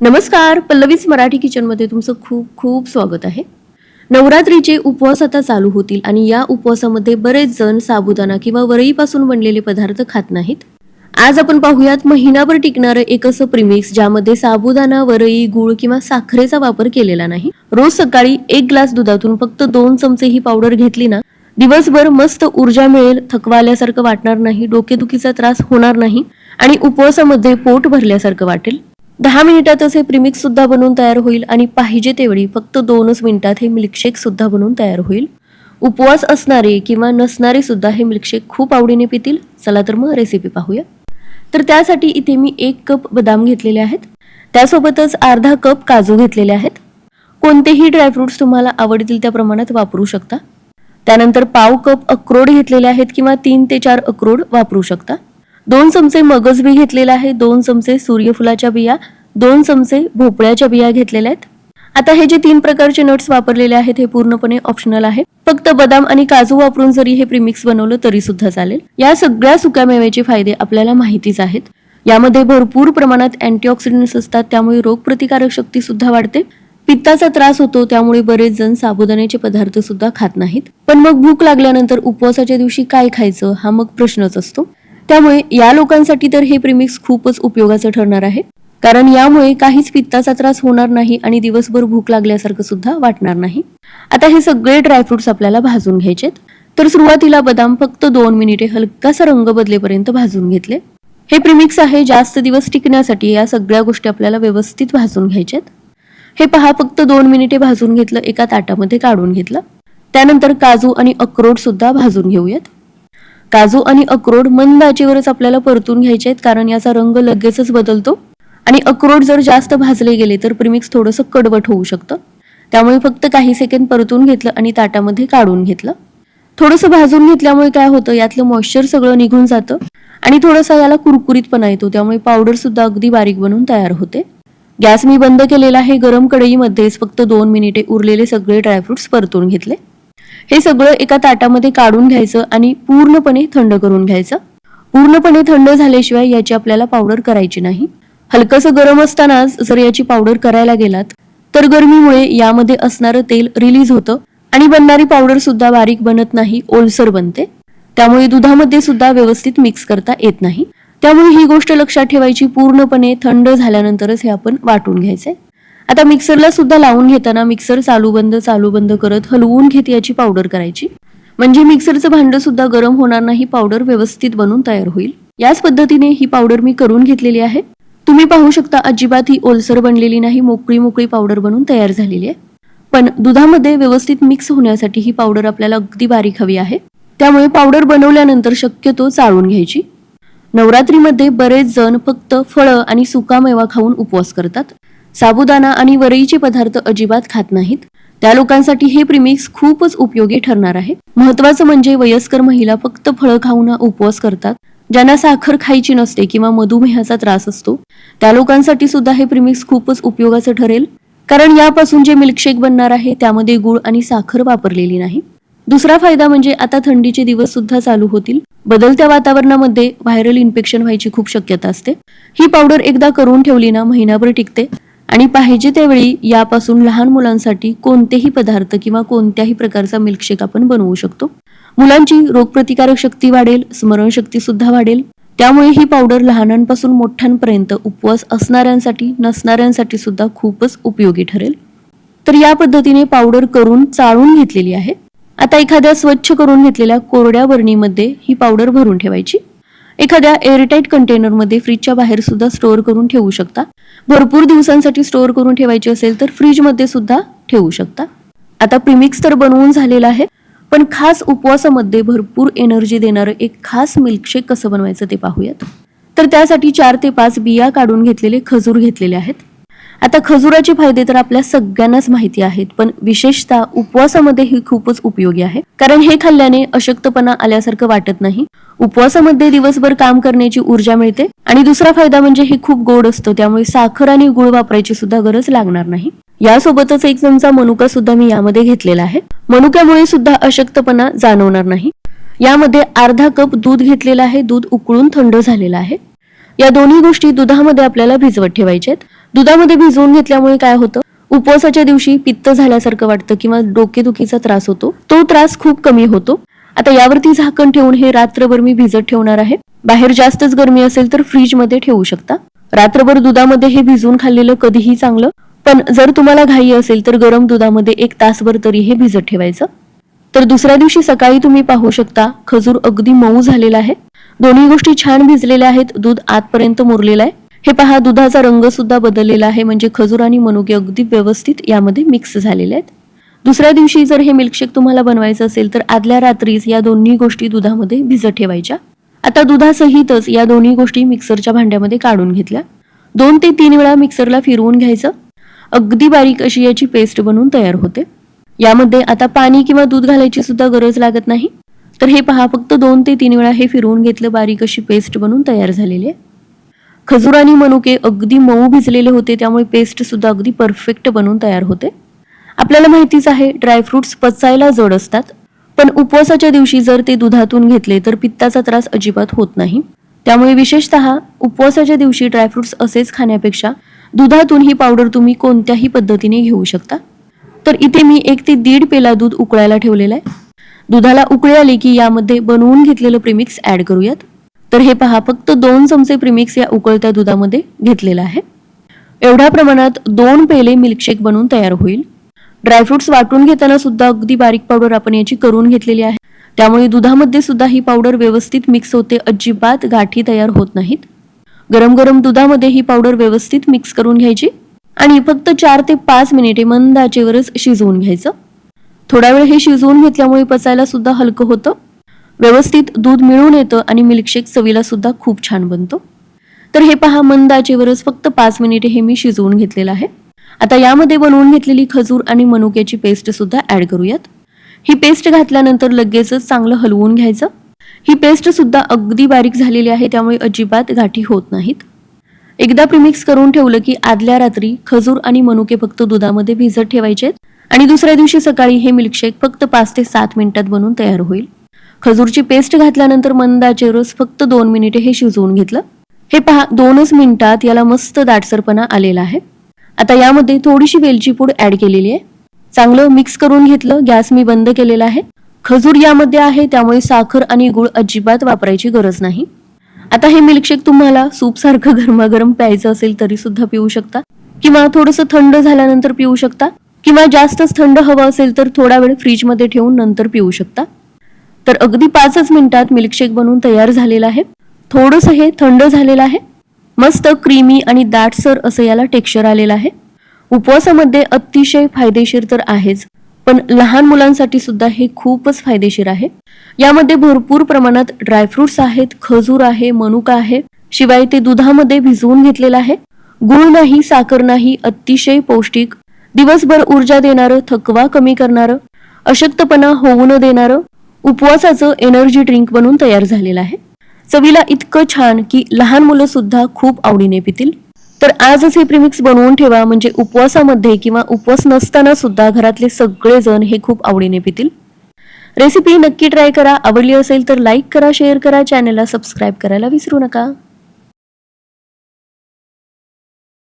नमस्कार पल्लवीच मराठी किचनमध्ये तुमचं खूप खूप स्वागत आहे. नवरात्रीचे उपवास आता चालू होतील आणि या उपवासामध्ये बरेच जण साबुदाणा किंवा वरईपासून बनलेले पदार्थ खात नाहीत. आज आपण पाहूयात महिनाभर टिकणारं एक असं प्रिमिक्स ज्यामध्ये साबुदाणा वरई गुळ किंवा साखरेचा वापर केलेला नाही. रोज सकाळी एक ग्लास दुधातून फक्त दोन चमचे ही पावडर घेतली ना दिवसभर मस्त ऊर्जा मिळेल थकवा आल्यासारखं वाटणार नाही डोकेदुखीचा त्रास होणार नाही आणि उपवासामध्ये पोट भरल्यासारखं वाटेल. दहा मिनिटातच हे प्रिमिक्स सुद्धा बनवून तयार होईल आणि पाहिजे तेवढी फक्त दोनच मिनिटात हे मिल्कशेक सुद्धा बनवून तयार होईल. उपवास असणारे किंवा नसणारे सुद्धा हे मिल्कशेक खूप आवडीने पितील. चला तर मग रेसिपी पाहूया. तर त्यासाठी इथे मी एक कप बदाम घेतलेले आहेत. त्यासोबतच अर्धा कप काजू घेतलेले आहेत. कोणतेही ड्रायफ्रुट्स तुम्हाला आवडतील त्या प्रमाणात वापरू शकता. त्यानंतर पाव कप अक्रोड घेतलेले आहेत किंवा तीन ते चार अक्रोड वापरू शकता. दोन चमचे मगज बी घेतलेला आहे दोन चमचे सूर्यफुलाच्या बिया दोन चमचे भोपळ्याच्या बिया घेतलेल्या आहेत. आता हे जे तीन प्रकारचे नट्स वापरलेले आहेत हे पूर्णपणे ऑप्शनल आहे. फक्त बदाम आणि काजू वापरून जरी हे प्रीमिक्स बनवलं तरी सुद्धा चालेल. या सगळ्या सुक्या मेव्याचे फायदे आपल्याला माहितीच आहेत. यामध्ये भरपूर प्रमाणात अँटीऑक्सिडंट्स असतात त्यामुळे रोगप्रतिकारक शक्ती सुद्धा वाढते. पित्ताचा त्रास होतो त्यामुळे बरेच जण साबुदाण्याचे पदार्थ सुद्धा खात नाहीत. पण मग भूक लागल्यानंतर उपवासाच्या दिवशी काय खायचं हा मग प्रश्नच असतो. त्यामुळे या लोकांसाठी तर हे प्रिमिक्स खूपच उपयोगाचं ठरणार आहे. कारण यामुळे काहीच पित्ताचा त्रास होणार नाही आणि दिवसभर भूक लागल्यासारखं सुद्धा वाटणार नाही. आता हे सगळे ड्रायफ्रुट्स आपल्याला भाजून घ्यायचेत. तर सुरुवातीला बदाम फक्त दोन मिनिटे हलकासा रंग बदलेपर्यंत भाजून घेतले. हे प्रिमिक्स आहे जास्त दिवस टिकण्यासाठी या सगळ्या गोष्टी आपल्याला व्यवस्थित भाजून घ्यायच्यात हे पहा फक्त दोन मिनिटे भाजून घेतलं एका ताटामध्ये काढून घेतलं. त्यानंतर काजू आणि अक्रोड सुद्धा भाजून घेऊयात. काजू आणि अक्रोड मंद आचेवरच आपल्याला परतून घ्यायचे आहेत कारण याचा रंग लगेचच बदलतो. आणि अक्रोड जर जास्त भाजले गेले तर प्रिमिक्स थोडंसं कडवट होऊ शकतं. त्यामुळे फक्त काही सेकंद परतून घेतलं आणि ताटामध्ये काढून घेतलं. थोडंसं भाजून घेतल्यामुळे काय होतं यातलं मॉइश्चर सगळं निघून जातं आणि थोडंसं याला कुरकुरीतपणा येतो. त्यामुळे पावडर सुद्धा अगदी बारीक बनून तयार होते. गॅस मी बंद केलेला आहे गरम कढईमध्येच फक्त दोन मिनिटे उरलेले सगळे ड्रायफ्रुट्स परतून घेतले. हे सगळं एका ताटामध्ये काढून घ्यायचं आणि पूर्णपणे थंड करून घ्यायचं. पूर्णपणे थंड झाल्याशिवाय याची आपल्याला पावडर करायची नाही. हलकंसं गरम असतानाच जर याची पावडर करायला गेलात तर गरमीमुळे यामध्ये असणारं तेल रिलीज होतं आणि बनणारी पावडर सुद्धा बारीक बनत नाही ओलसर बनते. त्यामुळे दुधामध्ये सुद्धा व्यवस्थित मिक्स करता येत नाही. त्यामुळे ही गोष्ट लक्षात ठेवायची पूर्णपणे थंड झाल्यानंतरच हे आपण वाटून घ्यायचे. आता मिक्सरला सुद्धा लावून घेताना मिक्सर चालू बंद चालू बंद करत हलवून घेत याची पावडर करायची. म्हणजे मिक्सरचं भांड सुद्धा गरम होणार नाही पावडर व्यवस्थित बनून तयार होईल. याच पद्धतीने ही पावडर मी करून घेतलेली आहे. तुम्ही पाहू शकता अजिबात ही ओलसर बनलेली नाही मोकळी मोकळी पावडर बनून तयार झालेली आहे. पण दुधामध्ये व्यवस्थित मिक्स होण्यासाठी ही पावडर आपल्याला अगदी बारीक हवी आहे. त्यामुळे पावडर बनवल्यानंतर शक्यतो चाळून घ्यायची. नवरात्रीमध्ये बरेच जण फक्त फळं आणि सुकामेवा खाऊन उपवास करतात. साबुदाणा आणि वरईचे पदार्थ अजिबात खात नाहीत. त्या लोकांसाठी हे प्रिमिक्स खूपच उपयोगी ठरणार आहे. महत्वाचं म्हणजे वयस्कर महिला फक्त फळं खाऊन उपवास करतात. ज्यांना साखर खायची नसते किंवा मधुमेहाचा त्रास असतो त्या लोकांसाठी सुद्धा हे प्रिमिक्स खूपच उपयोगाचं ठरेल. कारण यापासून जे मिल्कशेक बनणार आहे त्यामध्ये गुळ आणि साखर वापरलेली नाही. दुसरा फायदा म्हणजे आता थंडीचे दिवस सुद्धा चालू होतील. बदलत्या वातावरणामध्ये व्हायरल इन्फेक्शन व्हायची खूप शक्यता असते. ही पावडर एकदा करून ठेवली ना महिनाभर टिकते. आणि पाहिजे त्यावेळी यापासून लहान मुलांसाठी कोणतेही पदार्थ किंवा कोणत्याही प्रकारचा मिल्कशेक आपण बनवू शकतो. मुलांची रोगप्रतिकारक शक्ती वाढेल स्मरणशक्ती सुद्धा वाढेल. त्यामुळे ही पावडर लहानांपासून मोठ्यांपर्यंत उपवास असणाऱ्यांसाठी नसणाऱ्यांसाठी सुद्धा खूपच उपयोगी ठरेल. तर या पद्धतीने पावडर करून चाळून घेतलेली आहे. आता एखाद्या स्वच्छ करून घेतलेल्या कोरड्या बरणीमध्ये ही पावडर भरून ठेवायची. एखाद्या एअरटाईट कंटेनरमध्ये फ्रीजच्या बाहेर सुद्धा स्टोअर करून ठेवू शकता. भरपूर दिवसांसाठी स्टोअर करून ठेवायची असेल तर फ्रीजमध्ये सुद्धा ठेवू शकता. आता प्रिमिक्स तर बनवून झालेला आहे पण खास उपवासामध्ये भरपूर एनर्जी देणारं एक खास मिल्कशेक कसं बनवायचं ते पाहूयात. तर त्यासाठी चार ते पाच बिया काढून घेतलेले खजूर घेतलेले आहेत. आता खजुराचे फायदे तर आपल्या सगळ्यांनाच माहिती आहेत पण विशेषतः उपवासामध्ये हे खूपच उपयोगी आहे. कारण हे खाल्ल्याने अशक्तपणा आल्यासारखं वाटत नाही. उपवासामध्ये दिवसभर काम करण्याची ऊर्जा मिळते आणि दुसरा फायदा म्हणजे हे खूप गोड असतं त्यामुळे साखर आणि गुळ वापरायची सुद्धा गरज लागणार नाही. यासोबतच एक चमचा मनुका सुद्धा मी यामध्ये घेतलेला आहे. मनुक्यामुळे सुद्धा अशक्तपणा जाणवणार नाही. यामध्ये अर्धा कप दूध घेतलेलं आहे दूध उकळून थंड झालेलं आहे. या दोन्ही गोष्टी दुधामध्ये आपल्याला भिजवत ठेवायच्या आहेत. दुधामध्ये भिजवून घेतल्यामुळे काय होतं? उपवासाच्या दिवशी पित्त झाल्यासारखं वाटतं किंवा डोकेदुखीचा त्रास होतो. तो त्रास खूप कमी होतो. आता यावरती झाकण ठेवून हे रात्रभर मी भिजत ठेवणार आहे. बाहेर जास्तच गरमी असेल तर फ्रीजमध्ये ठेवू शकता. रात्रभर दुधामध्ये हे भिजवून खाल्लेलं कधीही चांगलं पण जर तुम्हाला घाई असेल तर गरम दुधामध्ये एक तासभर तरी हे भिजत ठेवायचं. तर दुसऱ्या दिवशी सकाळी तुम्ही पाहू शकता खजूर अगदी मऊ झालेला आहे. दोन्ही गोष्टी छान भिजलेल्या आहेत दूध आतपर्यंत मुरलेलं आहे. हे पहा दुधाचा रंग सुद्धा बदललेला आहे. म्हणजे खजूर आणि मनुके अगदी व्यवस्थित यामध्ये मिक्स झालेले आहेत. दुसऱ्या दिवशी जर हे मिल्कशेक तुम्हाला बनवायचं असेल तर आदल्या रात्रीच या दोन्ही गोष्टी दुधामध्ये भिजत ठेवायच्या. आता दुधासहितच या दोन्ही गोष्टी मिक्सरच्या भांड्यामध्ये काढून घेतल्या. दोन ते तीन वेळा मिक्सरला फिरवून घ्यायचं. अगदी बारीक अशी याची पेस्ट बनवून तयार होते. यामध्ये आता पाणी किंवा दूध घालायची सुद्धा गरज लागत नाही. तर हे पहा फक्त दोन ते तीन वेळा हे फिरवून घेतलं बारीक अशी पेस्ट बनवून तयार झालेली आहे. खजूर आणि मनुके अगदी मऊ भिजलेले होते त्यामुळे पेस्ट सुद्धा अगदी परफेक्ट बनवून तयार होते. आपल्याला माहितीच आहे ड्रायफ्रुट्स पचायला जड असतात. पण उपवासाच्या दिवशी जर ते दुधातून घेतले तर पित्ताचा त्रास अजिबात होत नाही. त्यामुळे विशेषतः उपवासाच्या दिवशी ड्रायफ्रुट्स असेच खाण्यापेक्षा दुधातून ही पावडर तुम्ही कोणत्याही पद्धतीने घेऊ शकता. तर इथे मी एक ते दीड पेला दूध उकळायला ठेवलेलं आहे. दुधाला उकळी आली की यामध्ये बनवून घेतलेलं प्रिमिक्स ऍड करूयात. तर हे पहा फक्त दोन चमचे प्रिमिक्स या उकळत्या दुधामध्ये घेतलेलं आहे. एवढ्या प्रमाणात दोन पेले मिल्कशेक बनवून तयार होईल. ड्रायफ्रुट्स वाटून घेताना सुद्धा अगदी बारीक पावडर आपण याची करून घेतलेली आहे. त्यामुळे दुधामध्ये सुद्धा ही पावडर व्यवस्थित मिक्स होते अजिबात गाठी तयार होत नाहीत. गरम गरम दुधामध्ये ही पावडर व्यवस्थित मिक्स करून घ्यायची आणि फक्त चार ते पाच मिनिटे मंद आचेवरच शिजवून घ्यायचं. थोडा वेळ हे शिजवून घेतल्यामुळे पचायला सुद्धा हलकं होतं. व्यवस्थित दूध मिळून येतं आणि मिल्कशेक चवीला सुद्धा खूप छान बनतो. तर हे पहा मंद आचेवरच फक्त पाच मिनिटे हे मी शिजवून घेतलेलं आहे. आता यामध्ये बनवून घेतलेली खजूर आणि मनुक्याची पेस्ट सुद्धा ऍड करूयात. ही पेस्ट घातल्यानंतर लगेचच चांगलं हलवून घ्यायचं. ही पेस्ट सुद्धा अगदी बारीक झालेली आहे त्यामुळे अजिबात गाठी होत नाहीत. एकदा प्रीमिक्स करून ठेवलं की आदल्या रात्री खजूर आणि मनुके फक्त दुधामध्ये भिजत ठेवायचे आणि दुसऱ्या दिवशी सकाळी हे मिल्कशेक फक्त पाच ते सात मिनिटात बनवून तयार होईल. खजूरची पेस्ट घातल्यानंतर मंदाचे रस फक्त दोन मिनिटे हे शिजवून घेतलं. हे पहा दोनच मिनिटात याला मस्त दाटसरपणा आलेला आहे. आता यामध्ये थोडीशी वेलची पूड ऍड केलेली आहे. चांगलं मिक्स करून घेतलं गॅस मी बंद केलेला आहे. खजूर यामध्ये आहे त्यामुळे साखर आणि गुळ अजिबात वापरायची गरज नाही. आता हे मिल्कशेक तुम्हाला सूप सारखं गरमागरम प्यायचं असेल तरी सुद्धा पिऊ शकता. किंवा थोडंसं थंड झाल्यानंतर पिऊ शकता. किंवा जास्तच थंड हवं असेल तर थोडा वेळ फ्रीजमध्ये ठेवून नंतर पिऊ शकता. तर अगदी पाचच मिनिटात मिल्कशेक बनवून तयार झालेला आहे. थोडंसं हे थंड झालेलं आहे. मस्त क्रीमी आणि दाटसर असं याला टेक्स्चर आलेलं आहे. उपवासामध्ये अतिशय फायदेशीर तर आहेच पण लहान मुलांसाठी सुद्धा हे खूपच फायदेशीर आहे. यामध्ये भरपूर प्रमाणात ड्रायफ्रुट्स आहेत खजूर आहे मनुका आहे शिवाय ते दुधामध्ये भिजवून घेतलेलं आहे. गुळ नाही साखर नाही अतिशय पौष्टिक दिवसभर ऊर्जा देणारं थकवा कमी करणारं अशक्तपणा होऊ न देणारं उपवासाचं एनर्जी ड्रिंक बनून तयार झालेलं आहे. चवीला इतकं छान की लहान मुलं सुद्धा खूप आवडीने पितील. तर आजच हे प्रिमिक्स बनवून ठेवा म्हणजे उपवासामध्ये किंवा उपवास नसताना सुद्धा घरातले सगळेजण हे खूप आवडीने पितील. रेसिपी नक्की ट्राय करा. आवडली असेल तर लाईक करा शेअर करा. चॅनलला सबस्क्राईब करायला विसरू नका.